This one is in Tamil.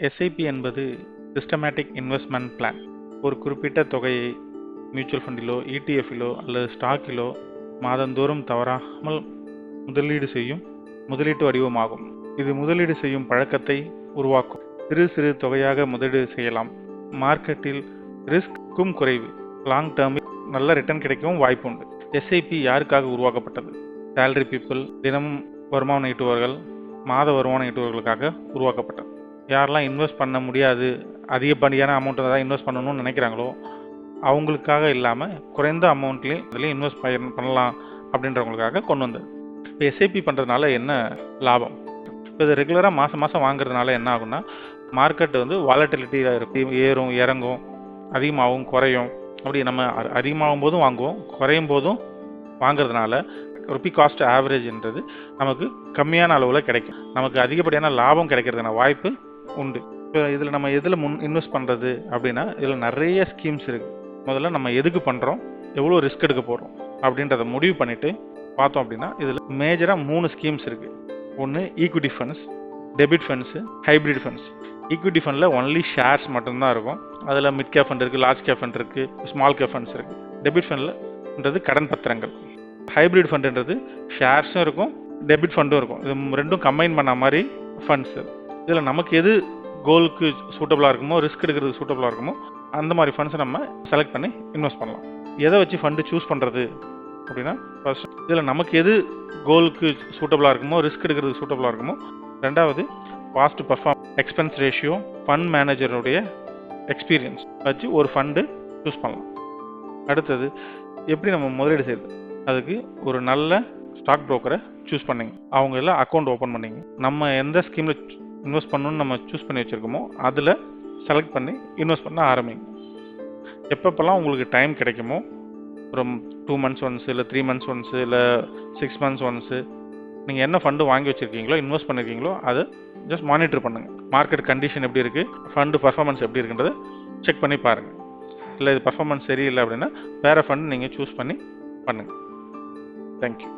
எஸ்ஐபி என்பது சிஸ்டமேட்டிக் இன்வெஸ்ட்மெண்ட் பிளான் ஒரு குறிப்பிட்ட தொகையை மியூச்சுவல் ஃபண்டிலோ இடிஎஃபிலோ அல்லது ஸ்டாக்கிலோ மாதந்தோறும் தவறாமல் முதலீடு செய்யும் முதலீட்டு வடிவமாகும். இது முதலீடு செய்யும் பழக்கத்தை உருவாக்கும். சிறு சிறு தொகையாக முதலீடு செய்யலாம். மார்க்கெட்டில் ரிஸ்க்கும் குறைவு. லாங் டேர்மில் நல்ல ரிட்டர்ன் கிடைக்கவும் வாய்ப்பு உண்டு. எஸ்ஐபி யாருக்காக உருவாக்கப்பட்டது? சேலரி பீப்புள் தினமும் வருமானம் ஈட்டுபவர்கள் மாத வருமானம் ஈட்டுபவர்களுக்காக உருவாக்கப்பட்டது. யாரெல்லாம் இன்வெஸ்ட் பண்ண முடியாது அதிகப்படியான அமௌண்ட்டை தான் இன்வெஸ்ட் பண்ணணும்னு நினைக்கிறாங்களோ அவங்களுக்காக இல்லாமல் குறைந்த அமௌண்ட்லேயும் இதுலேயும் இன்வெஸ்ட் பண்ணலாம் அப்படின்றவங்களுக்காக கொண்டு வந்தது இப்போ எஸ்ஐபி பண்ணுறதுனால என்ன லாபம்? இப்போ இது ரெகுலராக மாதம் மாதம் வாங்குறதுனால என்ன ஆகும்னா மார்க்கெட் வந்து வாலட்டிலிட்டியாக இருக்கும் ஏறும் இறங்கும் அதிகமாகும் குறையும். அப்படி நம்ம அ- அதிகமாகும் போதும் வாங்குவோம் குறையும் போதும் வாங்குறதுனால ருப்பி காஸ்ட் ஆவரேஜ்ன்றது நமக்கு கம்மியான அளவில் கிடைக்கும். நமக்கு அதிகப்படியான லாபம் கிடைக்கிறதுக்கான வாய்ப்பு உண்டு. இப்போ இதில் நம்ம எதில் முன் இன்வெஸ்ட் பண்ணுறது அப்படின்னா இதில் நிறைய ஸ்கீம்ஸ் இருக்குது முதல்ல நம்ம எதுக்கு பண்ணுறோம் எவ்வளோ ரிஸ்க் எடுக்க போகிறோம் அப்படின்றத முடிவு பண்ணிவிட்டு பார்த்தோம் அப்படின்னா இதில் மேஜராக மூணு ஸ்கீம்ஸ் இருக்குது ஒன்று equity funds debit funds hybrid funds equity ஃபண்டில் ஒன்லி ஷேர்ஸ் மட்டும்தான் இருக்கும். அதில் மிட் கேப் ஃபண்ட் இருக்குது லார்ஜ் கேப் ஃபண்ட் இருக்குது ஸ்மால் கேப் ஃபண்ட்ஸ் இருக்குது டெபிட் ஃபண்டில்ன்றது கடன் பத்திரங்கள். ஹைப்ரிட் ஃபண்டுன்றது ஷேர்ஸும் இருக்கும் டெபிட் ஃபண்டும் இருக்கும். இது ரெண்டும் கம்பைன் பண்ண மாதிரி ஃபண்ட்ஸ் இதில் நமக்கு எது கோலுக்கு சூட்டபுளாக இருக்குமோ ரிஸ்க் எடுக்கிறதுக்கு சூட்டபுளாக இருக்குமோ அந்த மாதிரி ஃபண்ட்ஸை நம்ம செலக்ட் பண்ணி இன்வெஸ்ட் பண்ணலாம். எதை வச்சு ஃபண்டு சூஸ் பண்ணுறது அப்படின்னா ஃபர்ஸ்ட் இதில் நமக்கு எது கோலுக்கு சூட்டபுளாக இருக்குமோ ரிஸ்க் எடுக்கிறதுக்கு சூட்டபுளாக இருக்குமோ ரெண்டாவது past perform expense ratio fund மேனேஜருடைய experience வச்சு ஒரு ஃபண்டு சூஸ் பண்ணலாம். அடுத்தது எப்படி நம்ம முதலீடு செய்யுது அதுக்கு ஒரு நல்ல ஸ்டாக் புரோக்கரை சூஸ் பண்ணுங்க. அவங்க எல்லாம் அக்கௌண்ட் ஓப்பன் பண்ணிங்க. நம்ம எந்த ஸ்கீமில் இன்வெஸ்ட் பண்ணணும்னு நம்ம சூஸ் பண்ணி வச்சுருக்கோமோ அதில் செலக்ட் பண்ணி இன்வெஸ்ட் பண்ண ஆரம்பிங்க. எப்பப்பெல்லாம் உங்களுக்கு டைம் கிடைக்குமோ ஒரு டூ மந்த்ஸ் ஒன்ஸு இல்லை த்ரீ மந்த்ஸ் ஒன்ஸு இல்லை சிக்ஸ் மந்த்ஸ் ஒன்ஸு நீங்கள் என்ன ஃபண்டு வாங்கி வச்சுருக்கீங்களோ இன்வெஸ்ட் பண்ணியிருக்கீங்களோ அதை ஜஸ்ட் மானிட்டர் பண்ணுங்கள் மார்க்கெட் கண்டிஷன் எப்படி இருக்குது ஃபண்டு பர்ஃபார்மன்ஸ் எப்படி இருக்குன்றதை செக் பண்ணி பாருங்கள் இல்லை இது பர்ஃபார்மன்ஸ் சரியில்லை அப்படின்னா வேறு ஃபண்ட் நீங்கள் சூஸ் பண்ணி பண்ணுங்கள் தேங்க்யூ